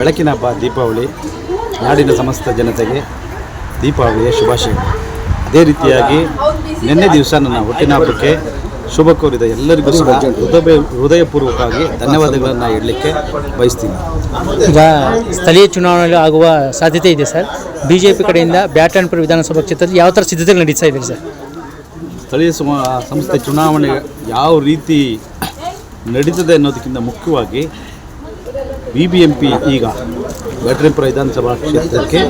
ಬೆಳಕಿನ ಹಬ್ಬ ದೀಪಾವಳಿ ನಾಡಿನ ಸಮಸ್ತ ಜನತೆಗೆ ದೀಪಾವಳಿಯ ಶುಭಾಶಯಗಳು ಅದೇ ರೀತಿಯಾಗಿ ನಿನ್ನೆ ದಿವಸ ನನ್ನ ಹುಟ್ಟಿನ ಹಬ್ಬಕ್ಕೆ ಶುಭ ಕೋರಿದ ಎಲ್ಲರಿಗೂ ಸಹ ಹೃದಯ ಹೃದಯಪೂರ್ವಕವಾಗಿ ಧನ್ಯವಾದಗಳನ್ನು ಹೇಳಲಿಕ್ಕೆ ಬಯಸ್ತೀನಿ. ಈಗ ಸ್ಥಳೀಯ ಚುನಾವಣೆಯಲ್ಲಿ ಆಗುವ ಸಾಧ್ಯತೆ ಇದೆ ಸರ್. ಬಿ ಜೆ ಪಿ ಕಡೆಯಿಂದ ಬ್ಯಾಟನ್ಪುರ ವಿಧಾನಸಭಾ ಕ್ಷೇತ್ರದಲ್ಲಿ ಯಾವ ಥರ ಸಿದ್ಧತೆಗಳು ನಡೀತಾ ಇದೆ ಸರ್? ಸ್ಥಳೀಯ ಸಮ ಸಂಸ್ಥೆ ಚುನಾವಣೆ ಯಾವ ರೀತಿ ನಡೀತದೆ ಅನ್ನೋದಕ್ಕಿಂತ ಮುಖ್ಯವಾಗಿ ಬಿ ಬಿ ಎಂ ಪಿ ಈಗ ಬ್ಯಾಟ್ರಿಪುರ ವಿಧಾನಸಭಾ ಕ್ಷೇತ್ರಕ್ಕೆ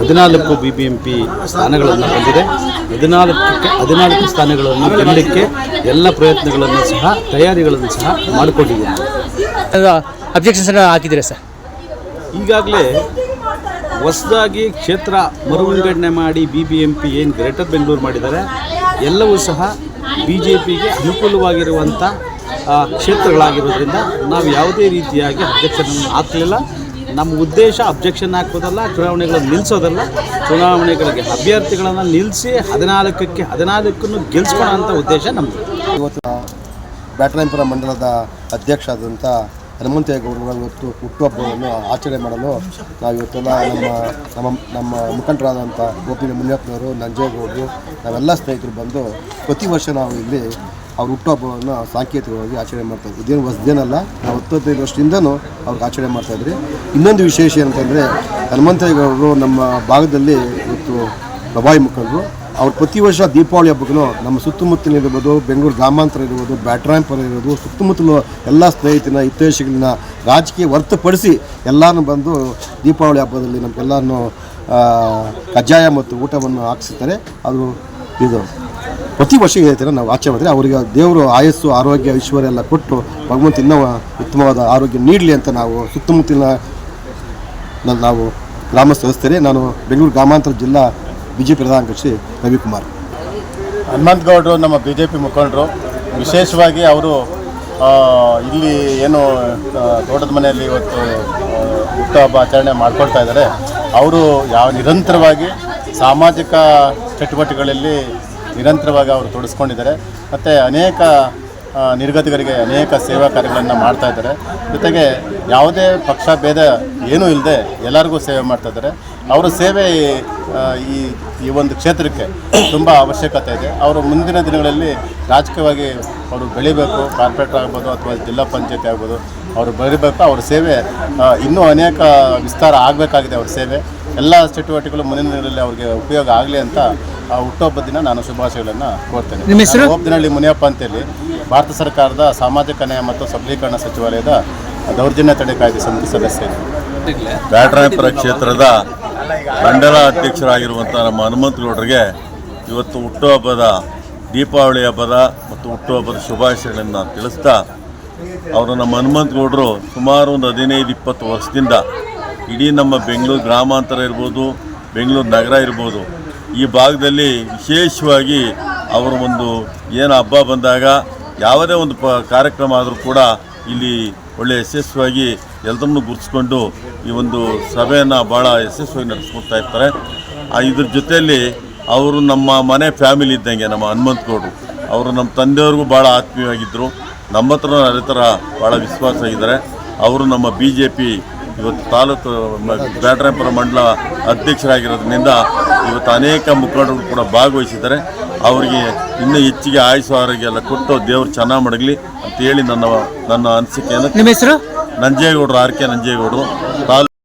ಹದಿನಾಲ್ಕು ಬಿ ಬಿ ಎಂ ಪಿ ಸ್ಥಾನಗಳನ್ನು ಹೊಂದಿದೆ ಹದಿನಾಲ್ಕಕ್ಕೆ ಹದಿನಾಲ್ಕು ಸ್ಥಾನಗಳನ್ನು ಗೆಲ್ಲಕ್ಕೆ ಎಲ್ಲ ಪ್ರಯತ್ನಗಳನ್ನು ಸಹ ತಯಾರಿಗಳನ್ನು ಸಹ ಮಾಡಿಕೊಂಡಿದ್ದೀನಿ ಅಬ್ಜೆಕ್ಷನ್ಸ್ ಹಾಕಿದ್ದೀರಾ ಸರ್? ಈಗಾಗಲೇ ಹೊಸದಾಗಿ ಕ್ಷೇತ್ರ ಮರು ವಿಂಗಡಣೆ ಮಾಡಿ ಬಿ ಬಿ ಎಂ ಪಿ ಏನು ಗ್ರೇಟರ್ ಬೆಂಗಳೂರು ಮಾಡಿದ್ದಾರೆ. ಎಲ್ಲವೂ ಸಹ ಬಿ ಜೆ ಪಿಗೆ ಅನುಕೂಲವಾಗಿರುವಂಥ ಕ್ಷೇತ್ರಗಳಾಗಿರೋದ್ರಿಂದ ನಾವು ಯಾವುದೇ ರೀತಿಯಾಗಿ ಅಬ್ಜೆಕ್ಷನ್ ಹಾಕಲಿಲ್ಲ. ನಮ್ಮ ಉದ್ದೇಶ ಅಬ್ಜೆಕ್ಷನ್ ಹಾಕೋದಲ್ಲ ಚುನಾವಣೆಗಳನ್ನು ನಿಲ್ಲಿಸೋದಲ್ಲ ಚುನಾವಣೆಗಳಿಗೆ ಅಭ್ಯರ್ಥಿಗಳನ್ನು ನಿಲ್ಲಿಸಿ ಹದಿನಾಲ್ಕಕ್ಕೆ, ಹದಿನಾಲ್ಕನ್ನು ಗೆಲ್ಲಿಸ್ಕೊಳ್ಳೋ ಅಂಥ ಉದ್ದೇಶ ನಮ್ಮದು ಇವತ್ತು ಬ್ಯಾಟರಾಯಪುರ ಮಂಡಲದ ಅಧ್ಯಕ್ಷ ಆದಂಥ ಹನುಮಂತೇಗೌಡರ ಇವತ್ತು ಹುಟ್ಟುಹಬ್ಬವನ್ನು ಆಚರಣೆ ಮಾಡಲು ನಾವು ಇವತ್ತೆಲ್ಲ ನಮ್ಮ ನಮ್ಮ ನಮ್ಮ ಮುಖಂಡರಾದಂಥ ಗೋಪಿ ಮುನಿಯಪ್ಪನವರು ನಂಜೇಗೌಡರು, ನಾವೆಲ್ಲ ಸ್ನೇಹಿತರು ಬಂದು ಪ್ರತಿ ವರ್ಷ ನಾವು ಇಲ್ಲಿ ಅವ್ರ ಹುಟ್ಟುಹಬ್ಬವನ್ನು ಸಾಂಕೇತಿಕವಾಗಿ ಆಚರಣೆ ಮಾಡ್ತಾ ಇದ್ವಿ ಇದೇನು ಹೊಸದೇನಲ್ಲ ನಾವು ಹತ್ತೈದು ವರ್ಷದಿಂದನೂ ಅವ್ರಿಗೆ ಆಚರಣೆ ಮಾಡ್ತಾಯಿದ್ರಿ ಇನ್ನೊಂದು ವಿಶೇಷ ಏನಂತಂದರೆ ಹನುಮಂತೇಗೌಡರು ನಮ್ಮ ಭಾಗದಲ್ಲಿ ಇವತ್ತು ಪ್ರಭಾವಿ ಮುಖಂಡರು. ಅವ್ರು ಪ್ರತಿ ವರ್ಷ ದೀಪಾವಳಿ ಹಬ್ಬಕ್ಕೂ ನಮ್ಮ ಸುತ್ತಮುತ್ತಲಿನ ಇರ್ಬೋದು, ಬೆಂಗಳೂರು ಗ್ರಾಮಾಂತರ ಇರ್ಬೋದು ಬ್ಯಾಟ್ರಾಂಪುರ ಇರ್ಬೋದು, ಸುತ್ತಮುತ್ತಲು ಎಲ್ಲ ಸ್ನೇಹಿತನ, ಹಿತೈಷಿಗಳನ್ನ ರಾಜಕೀಯ ಹೊರ್ತುಪಡಿಸಿ ಎಲ್ಲರನ್ನು ಬಂದು ದೀಪಾವಳಿ ಹಬ್ಬದಲ್ಲಿ ನಮಗೆಲ್ಲರನ್ನು ಕಜ್ಜಾಯ ಮತ್ತು ಊಟವನ್ನು ಹಾಕಿಸ್ತಾರೆ ಅದು ಇದು. ಪ್ರತಿ ವರ್ಷ ಇದೇ ನಾವು ಆಚೆ ಮಾಡಿದರೆ ಅವರಿಗೆ ದೇವರು ಆಯಸ್ಸು, ಆರೋಗ್ಯ, ಐಶ್ವರ್ಯ ಎಲ್ಲ ಕೊಟ್ಟು ಭಗವಂತ ಇನ್ನೂ ಉತ್ತಮವಾದ ಆರೋಗ್ಯ ನೀಡಲಿ ಅಂತ ನಾವು ಸುತ್ತಮುತ್ತಲಿನ ನಾವು ಗ್ರಾಮ ಸದಸ್ಯರೇ ನಾನು ಬೆಂಗಳೂರು ಗ್ರಾಮಾಂತರ ಜಿಲ್ಲಾ ಬಿ ಜೆ ಪಿ ಪ್ರಧಾನ ಕಾರ್ಯದರ್ಶಿ ರವಿಕುಮಾರ್. ಹನುಮಂತಗೌಡರು ನಮ್ಮ ಬಿ ಜೆ ಪಿ ಮುಖಂಡರು. ವಿಶೇಷವಾಗಿ ಅವರು ಇಲ್ಲಿ ಏನು ತೋಟದ ಮನೆಯಲ್ಲಿ ಇವತ್ತು ಹುಟ್ಟುಹಬ್ಬ ಆಚರಣೆ ಮಾಡ್ಕೊಳ್ತಾ ಇದ್ದಾರೆ. ಅವರು ಯಾವ ನಿರಂತರವಾಗಿ ಸಾಮಾಜಿಕ ಚಟುವಟಿಕೆಗಳಲ್ಲಿ ನಿರಂತರವಾಗಿ ಅವರು ತೊಡಸ್ಕೊಂಡಿದ್ದಾರೆ. ಮತ್ತು ಅನೇಕ ನಿರ್ಗತಿಕರಿಗೆ ಅನೇಕ ಸೇವಾ ಕಾರ್ಯಗಳನ್ನು ಮಾಡ್ತಾ ಇದ್ದಾರೆ. ಜೊತೆಗೆ ಯಾವುದೇ ಪಕ್ಷ, ಭೇದ ಏನೂ ಇಲ್ಲದೆ ಎಲ್ಲರಿಗೂ ಸೇವೆ ಮಾಡ್ತಾ ಇದ್ದಾರೆ. ಅವರ ಸೇವೆ ಈ ಈ ಒಂದು ಕ್ಷೇತ್ರಕ್ಕೆ ತುಂಬ ಅವಶ್ಯಕತೆ ಇದೆ. ಅವರು ಮುಂದಿನ ದಿನಗಳಲ್ಲಿ ರಾಜಕೀಯವಾಗಿ ಅವರು ಬೆಳಿಬೇಕು, ಕಾರ್ಪೊರೇಟರ್ ಆಗ್ಬೋದು ಅಥವಾ ಜಿಲ್ಲಾ ಪಂಚಾಯತಿ ಆಗ್ಬೋದು, ಅವರು ಬೆಳಿಬೇಕು. ಅವ್ರ ಸೇವೆ ಇನ್ನೂ ಅನೇಕ ವಿಸ್ತಾರ ಆಗಬೇಕಾಗಿದೆ ಅವ್ರ ಸೇವೆ. ಎಲ್ಲ ಚಟುವಟಿಕೆಗಳು ಮುಂದಿನ ದಿನಗಳಲ್ಲಿ ಅವರಿಗೆ ಉಪಯೋಗ ಆಗಲಿ ಅಂತ ಆ ಹುಟ್ಟುಹಬ್ಬದ ದಿನ ನಾನು ಶುಭಾಶಯಗಳನ್ನು ಕೋರ್ತೇನೆ. ನಿಮ್ಮ ಹೆಸರು? ಹೋಪ್ದಿನಹಳ್ಳಿ ಮುನಿಯಪ್ಪ ಅಂತೇಳಿ. ಭಾರತ ಸರ್ಕಾರದ ಸಾಮಾಜಿಕ ನ್ಯಾಯ ಮತ್ತು ಸಬಲೀಕರಣ ಸಚಿವಾಲಯದ ದೌರ್ಜನ್ಯ ತಡೆ ಕಾಯ್ದೆ ಸಮಿತಿ ಸದಸ್ಯ ಬ್ಯಾಟರಾಯಪುರ ಕ್ಷೇತ್ರದ ಮಂಡಲ ಅಧ್ಯಕ್ಷರಾಗಿರುವಂಥ ನಮ್ಮ ಹನುಮಂತಗೌಡರಿಗೆ ಇವತ್ತು ಹುಟ್ಟುಹಬ್ಬದ ದೀಪಾವಳಿ ಹಬ್ಬದ ಮತ್ತು ಹುಟ್ಟುಹಬ್ಬದ ಶುಭಾಶಯಗಳನ್ನು ತಿಳಿಸ್ತಾ ಅವರು ನಮ್ಮ ಹನುಮಂತಗೌಡರು ಸುಮಾರು ಒಂದು ಹದಿನೈದು ಇಪ್ಪತ್ತು ವರ್ಷದಿಂದ ಇಡೀ ನಮ್ಮ ಬೆಂಗಳೂರು ಗ್ರಾಮಾಂತರ ಇರ್ಬೋದು, ಬೆಂಗಳೂರು ನಗರ ಇರ್ಬೋದು, ಈ ಭಾಗದಲ್ಲಿ ವಿಶೇಷವಾಗಿ ಅವರು ಒಂದು ಏನು ಹಬ್ಬ ಬಂದಾಗ ಯಾವುದೇ ಒಂದು ಕಾರ್ಯಕ್ರಮ ಆದರೂ ಕೂಡ ಇಲ್ಲಿ ಒಳ್ಳೆ ಯಶಸ್ವಿಯಾಗಿ ಎಲ್ಲರನ್ನೂ ಗುರುತಿಸ್ಕೊಂಡು ಈ ಒಂದು ಸಭೆಯನ್ನು ಭಾಳ ಯಶಸ್ವಿಯಾಗಿ ನಡೆಸ್ಕೊಡ್ತಾ ಇರ್ತಾರೆ. ಇದ್ರ ಜೊತೆಯಲ್ಲಿ ಅವರು ನಮ್ಮ ಮನೆ ಫ್ಯಾಮಿಲಿ ಇದ್ದಂಗೆ ನಮ್ಮ ಹನುಮಂತಗೌಡರು ಅವರು ನಮ್ಮ ತಂದೆಯವ್ರಿಗೂ ಭಾಳ ಆತ್ಮೀಯವಾಗಿದ್ದರು. ನಮ್ಮ ಹತ್ರ ಅದೇ ಥರ ಭಾಳ ವಿಶ್ವಾಸ ಆಗಿದ್ದಾರೆ ಅವರು ನಮ್ಮ ಬಿ ಜೆ ಪಿ ಇವತ್ತು ತಾಲೂಕು ಬ್ಯಾಟ್ರಾಯಪುರ ಮಂಡಲ ಅಧ್ಯಕ್ಷರಾಗಿರೋದ್ರಿಂದ ಇವತ್ತು ಅನೇಕ ಮುಖಂಡರು ಕೂಡ ಭಾಗವಹಿಸಿದ್ದಾರೆ. ಅವರಿಗೆ ಇನ್ನೂ ಹೆಚ್ಚಿಗೆ ಆಯುಷು ಆರೋಗ್ಯ ಎಲ್ಲ ಕೊಟ್ಟು ದೇವರು ಚೆನ್ನಾಗಿ ಮಡಗಲಿ ಅಂತ ಹೇಳಿ ನನ್ನ ನನ್ನ ಅನಿಸಿಕೆಯನ್ನು ನಿಮ್ಮ ಹೆಸರು? ನಂಜೇಗೌಡರು ಆರ್ ಕೆ ನಂಜೇಗೌಡರು. ತಾಲೂಕು